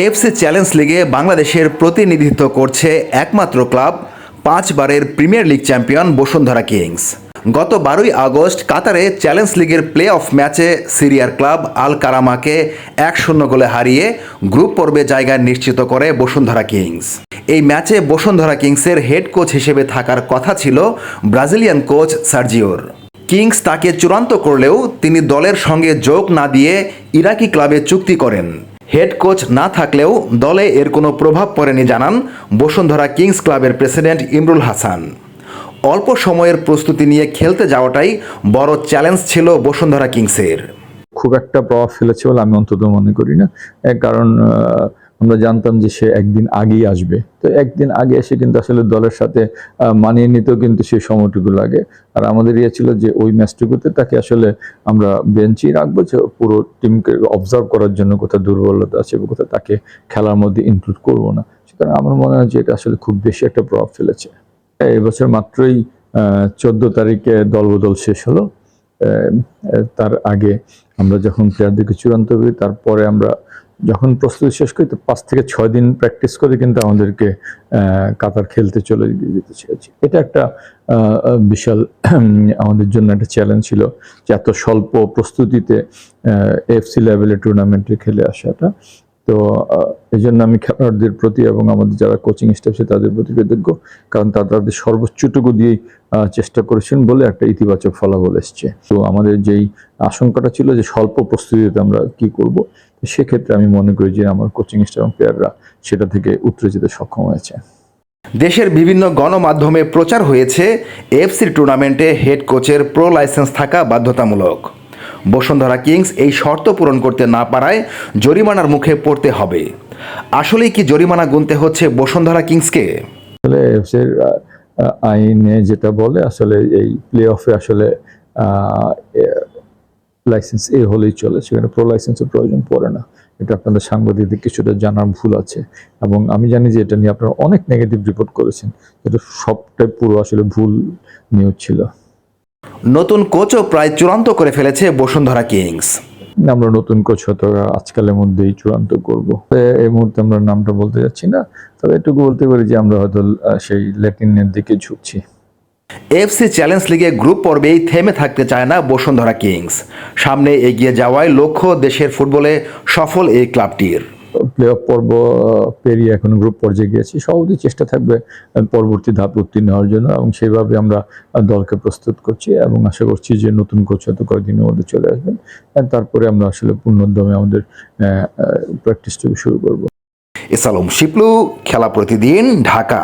AFC challenge লিগে বাংলাদেশের প্রতিনিধিত্ব করছে একমাত্র club, পাঁচবারের premier league champion Bashundhara Kings. গত বারোই আগস্ট কাতারে চ্যালেঞ্জ লিগের প্লে অফ ম্যাচে সিরিয়ার ক্লাব আল কারামাকে এক শূন্য গোলে হারিয়ে গ্রুপ পর্বে জায়গা নিশ্চিত করে বসুন্ধরা কিংস। এই ম্যাচে বসুন্ধরা কিংসের হেড কোচ হিসেবে থাকার কথা ছিল ব্রাজিলিয়ান কোচ সার্জিওর। কিংস তাকে চূড়ান্ত করলেও তিনি দলের সঙ্গে যোগ না দিয়ে ইরাকি ক্লাবে চুক্তি করেন। হেড কোচ না থাকলেও দলে এর কোনো প্রভাব পড়েনি, জানান বসুন্ধরা কিংস ক্লাবের প্রেসিডেন্ট ইমরুল হাসান। অল্প সময়ের প্রস্তুতি নিয়ে খেলতে যাওয়াটাই বড় চ্যালেঞ্জ ছিল বসুন্ধরা কিংসের। খুব একটা প্রভাব ফেলেছে বলে আমি অন্তত মনে করি না। কারণ আমরা জানতাম যে সে একদিন আগেই আসবে। তো একদিন আগে এসে কিন্তু আসলে দলের সাথে মানিয়ে নিতেও কিন্তু সেই সময়টুকু লাগে। আর আমাদের ইয়ে ছিল যে ওই ম্যাচটুকুতে তাকে আসলে আমরা বেঞ্চেই রাখব যে পুরো টিমকে অবজার্ভ করার জন্য কোথাও দুর্বলতা আছে কোথাও তাকে খেলার মধ্যে ইনক্লুড করব না। সুতরাং আমার মনে হয় যে এটা আসলে খুব বেশি একটা প্রভাব ফেলেছে। এবছর মাত্রই চোদ্দ তারিখে দলবদল শেষ হলো। তার আগে আমরা যখন প্লেয়ারদেরকে চূড়ান্ত করি, তারপরে আমরা যখন প্রস্তুতি শেষ করি, তো পাঁচ থেকে ছয় দিন প্র্যাকটিস করে কিন্তু আমাদেরকে কাতার খেলতে চলে যেতে চেয়েছি এটা একটা বিশাল, আমাদের জন্য একটা চ্যালেঞ্জ ছিল যে এত স্বল্প প্রস্তুতিতে এফসি লেভেলের টুর্নামেন্টে খেলে আসাটা। তো এই জন্য আমি খেলোয়াড়দের প্রতি এবং আমাদের যারা কোচিং স্টাফ আছে তাদের প্রতি কৃতজ্ঞ। কারণ তারা তাদের সর্বোচ্চটুকু দিয়েই চেষ্টা করেছেন বলে একটা ইতিবাচক ফলাফল এসছে। তো আমাদের যেই আশঙ্কাটা ছিল যে স্বল্প প্রস্তুতিতে আমরা কি করব, সেক্ষেত্রে আমি মনে করি যে আমার কোচিং স্টাফ এবং প্লেয়াররা সেটা থেকে উতরে যেতে সক্ষম হয়েছে। দেশের বিভিন্ন গণমাধ্যমে প্রচার হয়েছে এফসির টুর্নামেন্টে হেড কোচের প্রো লাইসেন্স থাকা বাধ্যতামূলক। বসুন্ধরা কিংস এই শর্ত পূরণ করতে না পারায় জরিমানার মুখে পড়তে হবে। আসলেই কি জরিমানা গুনতে হচ্ছে বসুন্ধরা কিংসকে? আসলে আইনে যেটা বলে, আসলে এই প্লে অফে আসলে লাইসেন্স এ হলেই চলে, সেখানে প্রো লাইসেন্সের প্রয়োজন পড়ে না। এটা আপনাদের সাংবাদিকদের কিছুটা জানার ভুল আছে। এবং আমি জানি যে এটা নিয়ে আপনারা অনেক নেগেটিভ রিপোর্ট করেছেন এটা সবটাই পুরো আসলে ভুল নিউজ ছিল। নতুন কোচও প্রায় চূড়ান্ত করে ফেলেছে বসুন্ধরা কিংস। আমরা নতুন কোচ হয়তো আজকালের মধ্যেই চূড়ান্ত করব। এই মুহূর্তে আমরা নামটা বলতে যাচ্ছি না তবে এটুকু বলতে পারি যে আমরা হয়তো সেই ল্যাটিনের দিকে ঝুঁকছি। এফসি চ্যালেঞ্জ লিগে গ্রুপ পর্বেই থেমে থাকতে চায় না বসুন্ধরা কিংস। সামনে এগিয়ে যাওয়ায় লক্ষ্য দেশের ফুটবলে সফল এই ক্লাবটির। প্লে অফ পর্ব পেরিয়ে এখন গ্রুপ পর্যায়ে গিয়েছি। সহজেই চেষ্টা থাকবে পরবর্তী ধাপ উত্তীর্ণ হওয়ার জন্য এবং সেইভাবে আমরা দলকে প্রস্তুত করছি এবং আশা করছি যে নতুন কোচ হয়তো কয়েকদিনের মধ্যে চলে আসবেন। তারপরে আমরা আসলে পূর্ণোদ্যমে আমাদের প্র্যাকটিসটুকু শুরু করব। এসালম শিপলু, খেলা প্রতিদিন ঢাকা।